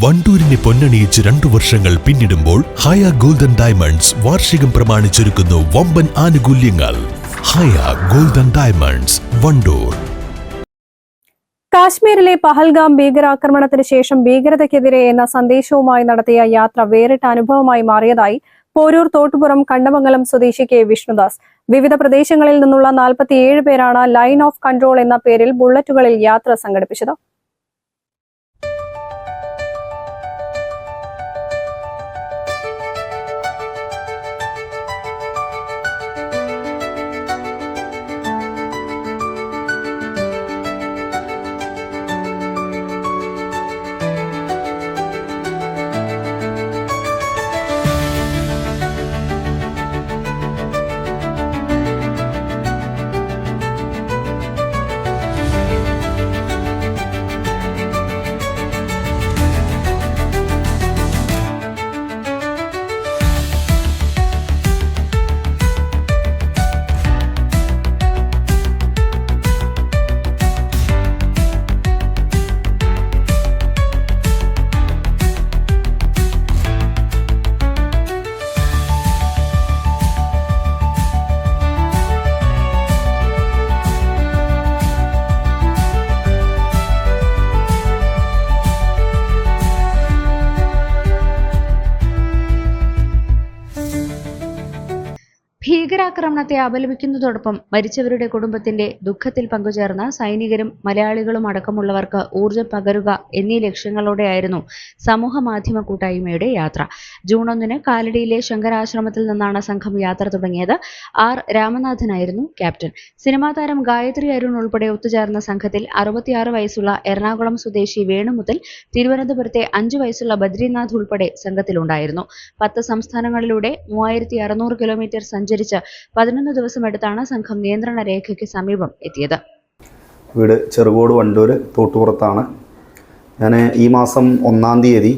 വണ്ടൂരിനെ പൊന്നണിയിച്ച് രണ്ടു വർഷങ്ങൾ പിന്നിടുമ്പോൾ ഹയ ഗോൾഡൻ ഡയമണ്ട്സ് വാർഷികം പ്രമാണിച്ചൊരുക്കുന്നു വമ്പൻ ആനുകൂല്യങ്ങൾ. Haya golden diamonds Wandoor. കാശ്മീരിലെ പഹൽഗാം ഭീകരാക്രമണത്തിന് ശേഷം ഭീകരതയ്ക്കെതിരെ എന്ന സന്ദേശവുമായി നടത്തിയ യാത്ര വേറിട്ട അനുഭവമായി മാറിയതായി പോരൂർ തോട്ടുപുറം കണ്ടമംഗലം സ്വദേശി കെ. വിഷ്ണുദാസ്. വിവിധ പ്രദേശങ്ങളിൽ നിന്നുള്ള നാൽപ്പത്തിയേഴ് പേരാണ് ലൈൻ ഓഫ് കൺട്രോൾ എന്ന പേരിൽ ബുള്ളറ്റുകളിൽ യാത്ര സംഘടിപ്പിച്ചത്. ഭീകരാക്രമണത്തെ അപലപിക്കുന്നതോടൊപ്പം മരിച്ചവരുടെ കുടുംബത്തിന്റെ ദുഃഖത്തിൽ പങ്കുചേർന്ന സൈനികരും മലയാളികളും അടക്കമുള്ളവർക്ക് ഊർജം പകരുക എന്നീ ലക്ഷ്യങ്ങളോടെയായിരുന്നു സമൂഹ മാധ്യമ കൂട്ടായ്മയുടെ യാത്ര. ജൂൺ ഒന്നിന് കാലടിയിലെ ശങ്കരാശ്രമത്തിൽ നിന്നാണ് സംഘം യാത്ര തുടങ്ങിയത്. ആർ. രാമനാഥനായിരുന്നു ക്യാപ്റ്റൻ. സിനിമാ താരം ഗായത്രി അരുൺ ഉൾപ്പെടെ ഒത്തുചേർന്ന സംഘത്തിൽ അറുപത്തിയാറ് വയസ്സുള്ള എറണാകുളം സ്വദേശി വേണു മുതൽ തിരുവനന്തപുരത്തെ അഞ്ചു വയസ്സുള്ള ബദ്രിനാഥ് ഉൾപ്പെടെ സംഘത്തിലുണ്ടായിരുന്നു. പത്ത് സംസ്ഥാനങ്ങളിലൂടെ മൂവായിരത്തി കിലോമീറ്റർ സഞ്ചരിച്ച് പതിനൊന്ന് ദിവസമെടുത്താണ് സംഘം നിയന്ത്രണ രേഖയ്ക്ക് സമീപം എത്തിയത്. വീട് ചെറുകോട് വണ്ടൂർ തോട്ടുപുറത്താണ്. ഞാൻ ഈ മാസം ഒന്നാം തീയതി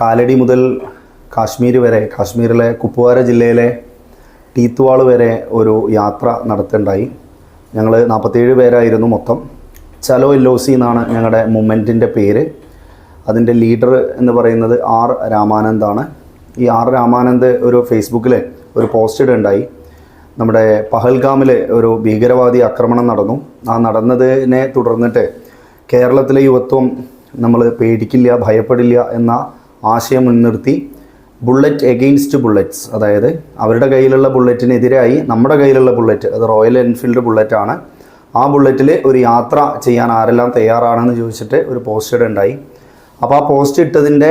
കാലടി മുതൽ കാശ്മീർ വരെ കാശ്മീരിലെ കുപ്വാര ജില്ലയിലെ ടീത്തുവാൾ വരെ ഒരു യാത്ര നടത്തേണ്ടായി. ഞങ്ങൾ നാൽപ്പത്തേഴ് പേരായിരുന്നു മൊത്തം. ചലോ എല്ലോസി എന്നാണ് ഞങ്ങളുടെ മൂമെന്റിന്റെ പേര്. അതിന്റെ ലീഡർ എന്ന് പറയുന്നത് ആർ രാമാനന്ദാണ്. ഈ ആർ രാമാനന്ദ് ഒരു ഫേസ്ബുക്കിൽ ഒരു പോസ്റ്റ് ഇടുണ്ടായി. നമ്മുടെ പഹൽഗാമിൽ ഒരു ഭീകരവാദി ആക്രമണം നടന്നു. ആ നടന്നതിനെ തുടർന്നിട്ട് കേരളത്തിലെ യുവത്വം നമ്മൾ പേടിക്കില്ല ഭയപ്പെടില്ല എന്ന ആശയം മുൻനിർത്തി ബുള്ളറ്റ് എഗെയിൻസ്റ്റ് ബുള്ളറ്റ്സ് അതായത് അവരുടെ കയ്യിലുള്ള ബുള്ളറ്റിനെതിരായി നമ്മുടെ കയ്യിലുള്ള ബുള്ളറ്റ് അത് റോയൽ എൻഫീൽഡ് ബുള്ളറ്റാണ് ആ ബുള്ളറ്റിൽ ഒരു യാത്ര ചെയ്യാൻ ആരെല്ലാം തയ്യാറാണെന്ന് ചോദിച്ചിട്ട് ഒരു പോസ്റ്റ് ഉണ്ടായി അപ്പോൾ ആ പോസ്റ്റ് ഇട്ടതിന്റെ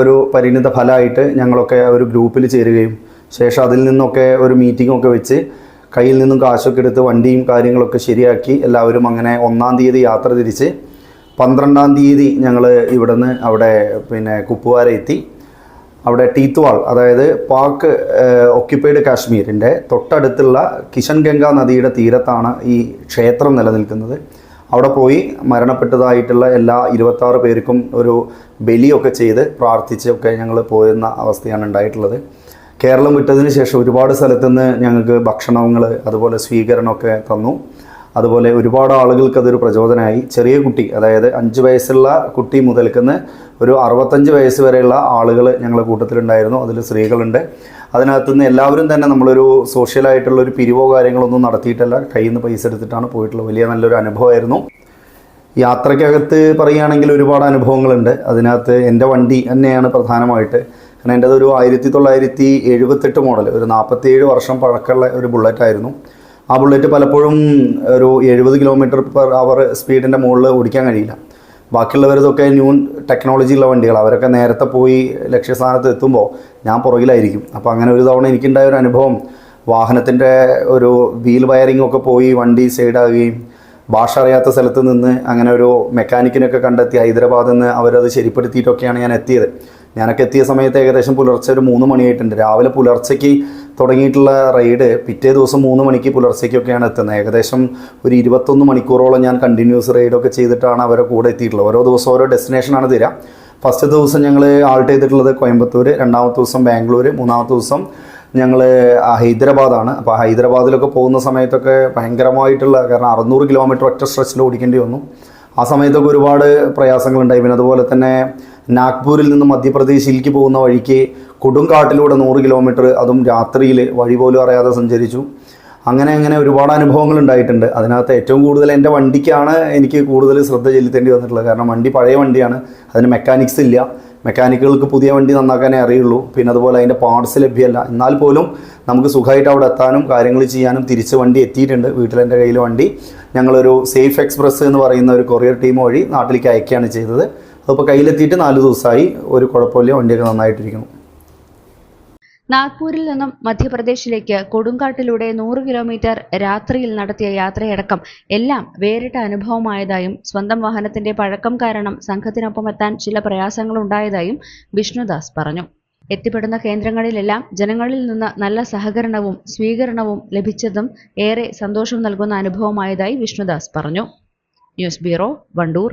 ഒരു പരിണിത ഫലമായിട്ട് ഞങ്ങളൊക്കെ ഒരു ഗ്രൂപ്പിൽ ചേരുകയും ശേഷം അതിൽ നിന്നൊക്കെ ഒരു മീറ്റിംഗ് ഒക്കെ വെച്ച് കയ്യിൽ നിന്നും കാശൊക്കെ എടുത്ത് വണ്ടിയും കാര്യങ്ങളൊക്കെ ശരിയാക്കി എല്ലാവരും അങ്ങനെ ഒന്നാം തീയതി യാത്ര തിരിച്ച് പന്ത്രണ്ടാം തീയതി ഞങ്ങൾ ഇവിടുന്ന് അവിടെ പിന്നെ കുപ്പുവാര എത്തി. അവിടെ ടീത്വാൾ അതായത് പാക്ക് ഒക്യുപ്പൈഡ് കാശ്മീരിന്റെ തൊട്ടടുത്തുള്ള കിഷൻ ഗംഗ നദിയുടെ തീരത്താണ് ഈ ക്ഷേത്രം നിലനിൽക്കുന്നത്. അവിടെ പോയി മരണപ്പെട്ടതായിട്ടുള്ള എല്ലാ ഇരുപത്താറ് പേർക്കും ഒരു ബലിയൊക്കെ ചെയ്ത് പ്രാർത്ഥിച്ചൊക്കെ ഞങ്ങൾ പോരുന്ന അവസ്ഥയാണ് ഉണ്ടായിട്ടുള്ളത്. കേരളം വിട്ടതിന് ശേഷം ഒരുപാട് സ്ഥലത്തുനിന്ന് ഞങ്ങൾക്ക് ഭക്ഷണങ്ങൾ അതുപോലെ സ്വീകരണമൊക്കെ തന്നു. അതുപോലെ ഒരുപാട് ആളുകൾക്ക് അതൊരു പ്രചോദനമായി. ചെറിയ കുട്ടി അതായത് അഞ്ച് വയസ്സുള്ള കുട്ടി മുതൽക്കുന്ന് ഒരു അറുപത്തഞ്ച് വയസ്സ് വരെയുള്ള ആളുകൾ ഞങ്ങളുടെ കൂട്ടത്തിലുണ്ടായിരുന്നു. അതിൽ സ്ത്രീകളുണ്ട്. അതിനകത്തു നിന്ന് എല്ലാവരും തന്നെ നമ്മളൊരു സോഷ്യലായിട്ടുള്ള ഒരു പിരിവോ കാര്യങ്ങളൊന്നും നടത്തിയിട്ടല്ല. കയ്യിൽ നിന്ന് പൈസ എടുത്തിട്ടാണ് പോയിട്ടുള്ള വലിയ നല്ലൊരു അനുഭവമായിരുന്നു. യാത്രയ്ക്കകത്ത് പറയുകയാണെങ്കിൽ ഒരുപാട് അനുഭവങ്ങളുണ്ട്. അതിനകത്ത് എന്റെ വണ്ടി തന്നെയാണ് പ്രധാനമായിട്ട്. കാരണം എന്റെ ഒരു ആയിരത്തി തൊള്ളായിരത്തി എഴുപത്തെട്ട് മോഡൽ ഒരു നാൽപ്പത്തിയേഴ് വർഷം പഴക്കമുള്ള ഒരു ബുള്ളറ്റ് ആയിരുന്നു. ആ ബുള്ളറ്റ് പലപ്പോഴും ഒരു എഴുപത് കിലോമീറ്റർ പെർ അവർ സ്പീഡിന്റെ മുകളിൽ ഓടിക്കാൻ കഴിയില്ല. ബാക്കിയുള്ളവരതൊക്കെ ന്യൂ ടെക്നോളജി ഉള്ള വണ്ടികൾ അവരൊക്കെ നേരത്തെ പോയി ലക്ഷ്യസ്ഥാനത്ത് എത്തുമ്പോൾ ഞാൻ പുറകിലായിരിക്കും. അപ്പോൾ അങ്ങനെ ഒരു തവണ എനിക്കുണ്ടായ ഒരു അനുഭവം വാഹനത്തിന്റെ ഒരു വീൽ വയറിംഗ് ഒക്കെ പോയി വണ്ടി സൈഡാകുകയും ഭാഷ അറിയാത്ത സ്ഥലത്ത് നിന്ന് അങ്ങനെ ഒരു മെക്കാനിക്കിനൊക്കെ കണ്ടെത്തി ഹൈദരാബാദിൽ നിന്ന് അവരത് ശരിപ്പെടുത്തിയിട്ടൊക്കെയാണ് ഞാൻ എത്തിയത്. ഞാനൊക്കെ എത്തിയ സമയത്ത് ഏകദേശം പുലർച്ചെ ഒരു മൂന്ന് മണിയായിട്ടുണ്ട്. രാവിലെ പുലർച്ചയ്ക്ക് തുടങ്ങിയിട്ടുള്ള റൈഡ് പിറ്റേ ദിവസം മൂന്ന് മണിക്ക് പുലർച്ചയ്ക്കൊക്കെയാണ് എത്തുന്നത്. ഏകദേശം ഒരു ഇരുപത്തൊന്ന് മണിക്കൂറോളം ഞാൻ കണ്ടിന്യൂസ് റൈഡൊക്കെ ചെയ്തിട്ടാണ് അവരെ കൂടെ എത്തിയിട്ടുള്ളത്. ഓരോ ദിവസം ഓരോ ഡെസ്റ്റിനേഷനാണ് തരിക ഫസ്റ്റ് ദിവസം ഞങ്ങൾ ആൾട്ട് ചെയ്തിട്ടുള്ളത് കോയമ്പത്തൂർ രണ്ടാമത്തെ ദിവസം ബാംഗ്ലൂർ മൂന്നാമത്തെ ദിവസം ഞങ്ങൾ ഹൈദരാബാദാണ്. അപ്പോൾ ഹൈദരാബാദിലൊക്കെ പോകുന്ന സമയത്തൊക്കെ ഭയങ്കരമായിട്ടുള്ള കാരണം അറുന്നൂറ് കിലോമീറ്റർ ഒറ്റ സ്ട്രെച്ചിൽ ഓടിക്കേണ്ടി വന്നു. ആ സമയത്തൊക്കെ ഒരുപാട് പ്രയാസങ്ങളുണ്ടായി. പിന്നെ അതുപോലെ തന്നെ നാഗ്പൂരിൽ നിന്ന് മധ്യപ്രദേശിലേക്ക് പോകുന്ന വഴിക്ക് കൊടുങ്കാട്ടിലൂടെ നൂറ് കിലോമീറ്റർ അതും രാത്രിയിൽ വഴി പോലും അറിയാതെ സഞ്ചരിച്ചു. അങ്ങനെ അങ്ങനെ ഒരുപാട് അനുഭവങ്ങൾ ഉണ്ടായിട്ടുണ്ട്. അതിനകത്ത് ഏറ്റവും കൂടുതൽ എന്റെ വണ്ടിക്കാണ് എനിക്ക് കൂടുതൽ ശ്രദ്ധ ചെലുത്തേണ്ടി വന്നിട്ടുള്ളത്. കാരണം വണ്ടി പഴയ വണ്ടിയാണ്. അതിന് മെക്കാനിക്സ് ഇല്ല. മെക്കാനിക്കുകൾക്ക് പുതിയ വണ്ടി നന്നാക്കാനേ അറിയുള്ളൂ. പിന്നെ അതുപോലെ അതിന്റെ പാർട്സ് ലഭ്യമല്ല. എന്നാൽ പോലും നമുക്ക് സുഖമായിട്ട് അവിടെ എത്താനും കാര്യങ്ങൾ ചെയ്യാനും തിരിച്ച് വണ്ടി എത്തിയിട്ടുണ്ട്. വീട്ടിൽ എന്റെ കയ്യിൽ വണ്ടി. ഞങ്ങളൊരു സേഫ് എക്സ്പ്രസ് എന്ന് പറയുന്ന ഒരു കൊറിയർ ടീം വഴി നാട്ടിലേക്ക് അയക്കുകയാണ് ചെയ്തത്. അതിപ്പോൾ കയ്യിലെത്തിയിട്ട് നാല് ദിവസമായി ഒരു കുഴപ്പമില്ല വണ്ടിയൊക്കെ നന്നായിട്ടിരിക്കുന്നു. നാഗ്പൂരിൽ നിന്നും മധ്യപ്രദേശിലേക്ക് കൊടുങ്കാട്ടിലൂടെ നൂറ് കിലോമീറ്റർ രാത്രിയിൽ നടത്തിയ യാത്രയടക്കം എല്ലാം വേറിട്ട അനുഭവമായതായും സ്വന്തം വാഹനത്തിന്റെ പഴക്കം കാരണം സംഘത്തിനൊപ്പം എത്താൻ ചില പ്രയാസങ്ങൾ പ്രയാസങ്ങളുണ്ടായതായും വിഷ്ണുദാസ് പറഞ്ഞു. എത്തിപ്പെടുന്ന കേന്ദ്രങ്ങളിലെല്ലാം ജനങ്ങളിൽ നിന്ന് നല്ല സഹകരണവും സ്വീകരണവും ലഭിച്ചതും ഏറെ സന്തോഷം നൽകുന്ന അനുഭവമായതായി വിഷ്ണുദാസ് പറഞ്ഞു. News bureau Wandoor.